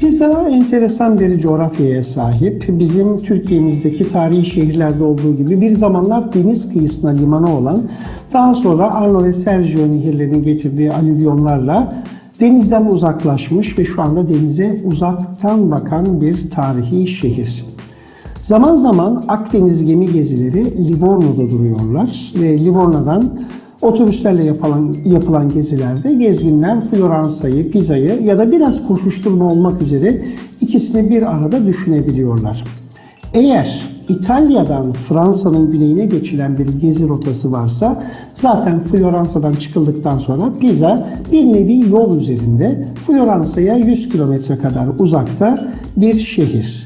Pisa enteresan bir coğrafyaya sahip. Bizim Türkiye'mizdeki tarihi şehirlerde olduğu gibi bir zamanlar deniz kıyısına limanı olan, daha sonra Arno ve Sergio nehirlerinin getirdiği alüvyonlarla denizden uzaklaşmış ve şu anda denize uzaktan bakan bir tarihi şehir. Zaman zaman Akdeniz gemi gezileri Livorno'da duruyorlar ve Livorno'dan otobüslerle yapılan, yapılan gezilerde gezginler Floransa'yı, Pisa'yı ya da biraz koşuşturma olmak üzere ikisini bir arada düşünebiliyorlar. Eğer İtalya'dan Fransa'nın güneyine geçilen bir gezi rotası varsa zaten Floransa'dan çıkıldıktan sonra Pisa bir nevi yol üzerinde Floransa'ya 100 kilometre kadar uzakta bir şehir.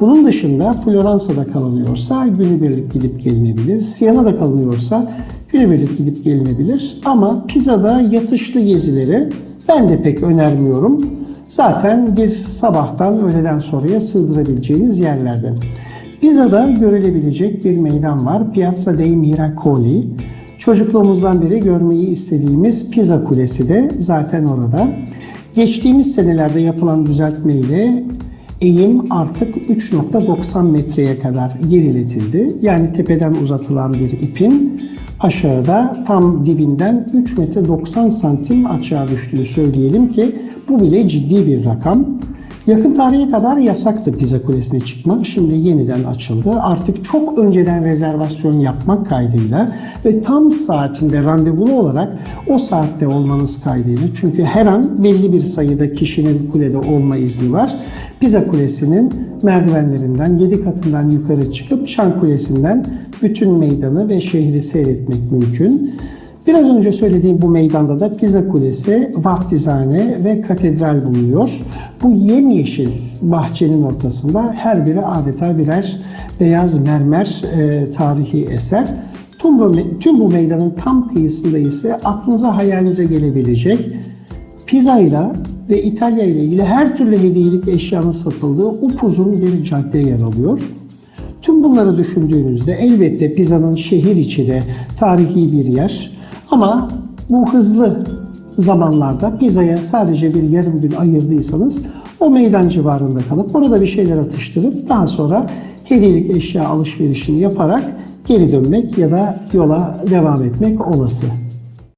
Bunun dışında Floransa'da kalınıyorsa günübirlik gidip gelinebilir. Siena'da kalınıyorsa günübirlik gidip gelinebilir. Ama Pisa'da yatışlı gezileri ben de pek önermiyorum. Zaten bir sabahtan öğleden sonraya sığdırabileceğiniz yerlerden. Pisa'da görülebilecek bir meydan var. Piazza dei Miracoli. Çocukluğumuzdan beri görmeyi istediğimiz Pisa Kulesi de zaten orada. Geçtiğimiz senelerde yapılan düzeltmeyle eğim artık 3.90 metreye kadar geriletildi. Yani tepeden uzatılan bir ipin aşağıda tam dibinden 3 metre 90 santim açığa düştüğü söyleyelim ki bu bile ciddi bir rakam. Yakın tarihe kadar yasaktı Pisa Kulesi'ne çıkmak. Şimdi yeniden açıldı. Artık çok önceden rezervasyon yapmak kaydıyla ve tam saatinde randevulu olarak o saatte olmanız kaydıyla. Çünkü her an belli bir sayıda kişinin kulede olma izni var. Pisa Kulesi'nin merdivenlerinden 7 katından yukarı çıkıp Şan Kulesi'nden bütün meydanı ve şehri seyretmek mümkün. Biraz önce söylediğim bu meydanda da Pisa Kulesi, vaftizhane ve katedral bulunuyor. Bu yemyeşil bahçenin ortasında her biri adeta birer beyaz mermer e, tarihi eser. Tüm bu, tüm bu meydanın tam kıyısında ise aklınıza hayalinize gelebilecek Pisa ile ve İtalya ile ilgili her türlü hediyelik eşyanın satıldığı upuzun bir cadde yer alıyor. Tüm bunları düşündüğünüzde elbette Pisa'nın şehir içi de tarihi bir yer. Ama bu hızlı zamanlarda Pisa'ya sadece bir yarım gün ayırdıysanız o meydan civarında kalıp orada bir şeyler atıştırıp daha sonra hediyelik eşya alışverişini yaparak geri dönmek ya da yola devam etmek olası.